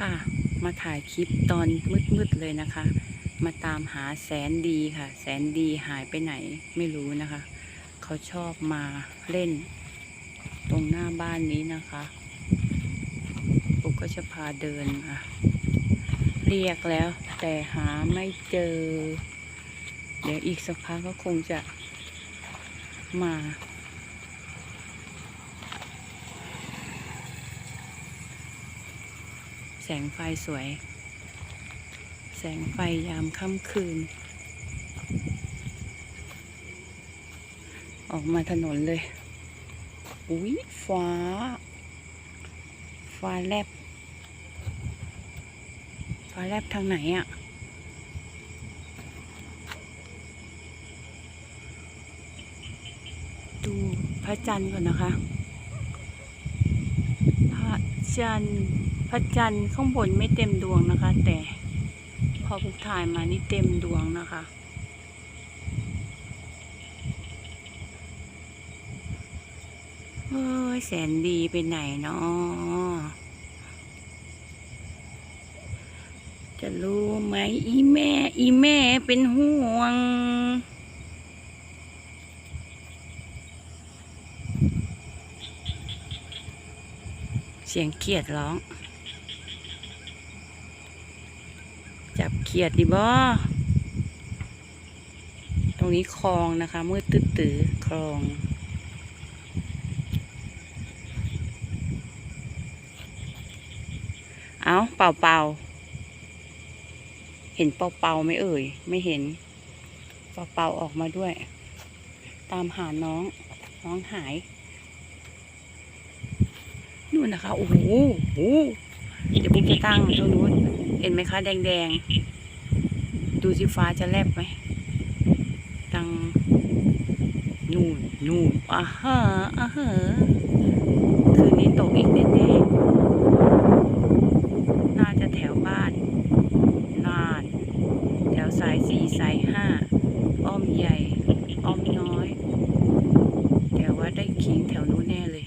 ค่ะ มาถ่ายคลิปตอนมืดๆเลยนะคะ มาตามหาแสนดีค่ะ แสนดีหายไปไหนไม่รู้นะคะ เขาชอบมาเล่น ตรงหน้าบ้านนี้นะคะปุ๊กก็จะพาเดินมาเรียกแล้ว แต่หาไม่เจอ เดี๋ยวอีกสักพักก็คงจะมา แสงไฟสวย แสงไฟยามค่ำคืน ออกมาถนนเลย อุ้ยฟ้า ฟ้าแลบ ฟ้าแลบทางไหนอะ่ะดูพระจันทร์ก่อนนะคะ พระจันทร์ ระจันทร์ข้างบนไม่เต็มดวงนะคะ แต่พอพุกถ่ายมานี่เต็มดวงนะคะ เอ้ยแสนดีไปไหนเนาะจะรู้ไหมอีแม่ อีแม่เป็นห่วงเสียงเขียดร้อง จับเขียดดิบอตรงนี้คลองนะคะ มืดตื้อตื้อๆคลองเอาเป่าเป่าเห็นเป่าเป่าไหมเอ่ย ไม่เห็น เป่าเป่าออกมาด้วย ตามหาน้อง น้องหายนู่นนะคะ โอ้โหโอ้โหเดี๋ยวปุ๊บจะตั้งตรงนู้น เห็นไหมคะ แดงๆ ดูสิฟ้าจะแลบไหมตังนู่นนู่นอ่าฮะอ่าฮะคืนนี้ตกอีกแน่ๆน่าจะแถวบ้านน่าน แถวสายสี่สายห้าอ้อมใหญ่ อ้อมน้อย แต่ว่าได้ขิงแถวนู้นแน่เลย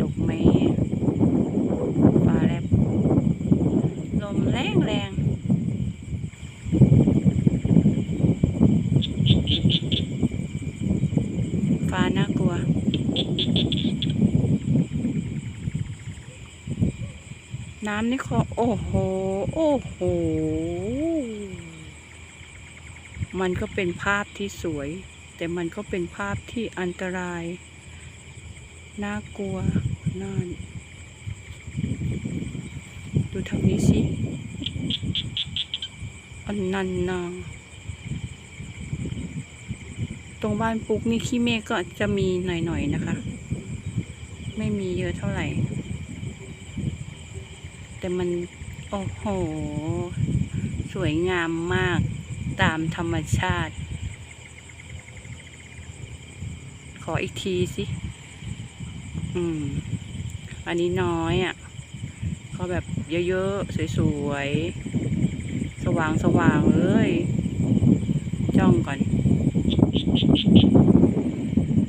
ดอกไม้ฟ้าแลบ ลมแรงแรง ฟ้าน่ากลัว น้ำนี่คอโอ้โห โอ้โห มันก็เป็นภาพที่สวย แต่มันก็เป็นภาพที่อันตราย น่ากลัวนั่นดูทางนี้สิอันนันนางตรงบ้านปุ๊กนี่ขี้เมฆก็จะมีหน่อยๆนะคะ ไม่มีเยอะเท่าไหร่ แต่มัน โอ้โห สวยงามมากตามธรรมชาติ ขออีกทีสิ อืม อันนี้น้อยอะขาแบบเยอะๆ สวยๆ สว่างๆเลยจ้องก่อน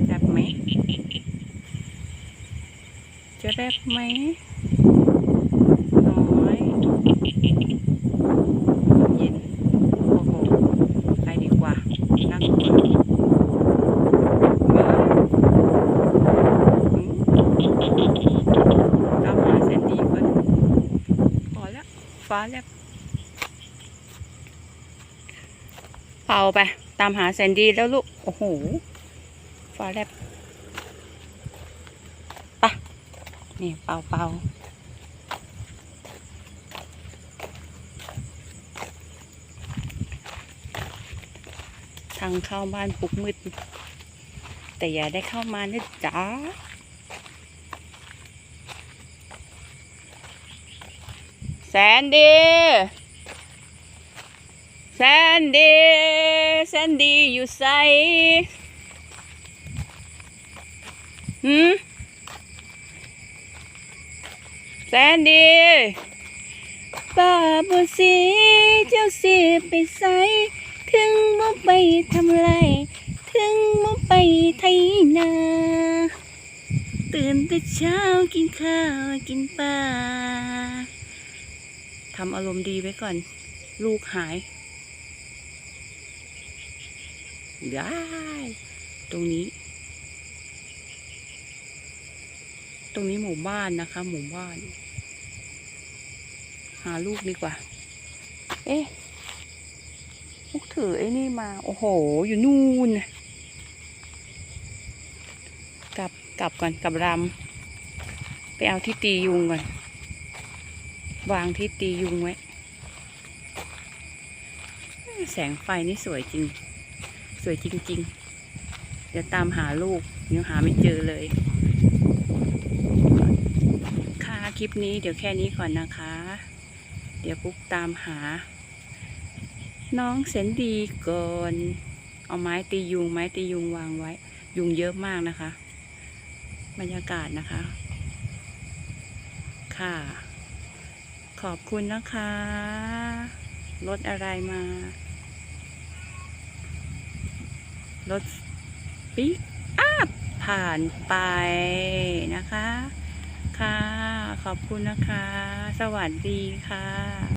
แรบไหม จะแรบไหม น้อยเย็นโอ้โหไปดีกว่าน่ากลัวเฮ้ยอืมตามหาแสนดีก่อนพอแล้วฟ้าแลบเป่าไป ตามหาแสนดีแล้วลูก โอ้โห ฟ้าแลบไปะนี่เป่าเป่า ทางเข้าบ้านปุกมืด แต่อย่าได้เข้ามานะจ๊ะแสนดีแสนดีแสนดีอยู่ใสหืมแสนดีป้าบุสีเจ้าสิไปใส ถึงบ่ไปทำไร ถึงบ่ไปไทยนา ตื่นแต่เช้ากินข้าวกินปลาทำอารมณ์ดีไว้ก่อน ลูกหาย ได้ ตรงนี้ ตรงนี้หมู่บ้านนะคะ หมู่บ้าน หาลูกดีกว่า เอ๊ะ ลูกถือไอ้นี่มา โอ้โห อยู่นู่นนะกลับกลับก่อนกลับรำไปเอาที่ตียุงก่อน วางที่ตียุงไว้ แสงไฟนี่สวยจริง สวยจริง ๆ เดี๋ยวตามหาลูกยังหาไม่เจอเลย ค่ะคลิปนี้เดี๋ยวแค่นี้ก่อนนะคะ เดี๋ยวปุ๊กตามหา น้องเสนดีก่อน เอาไม้ตียุง ไม้ตียุงวางไว้ ยุงเยอะมากนะคะ บรรยากาศนะคะ ค่ะ ขอบคุณนะคะรถอะไรมารถปิกอัพผ่านไปนะคะ ค่ะ ขอบคุณนะคะ สวัสดีค่ะ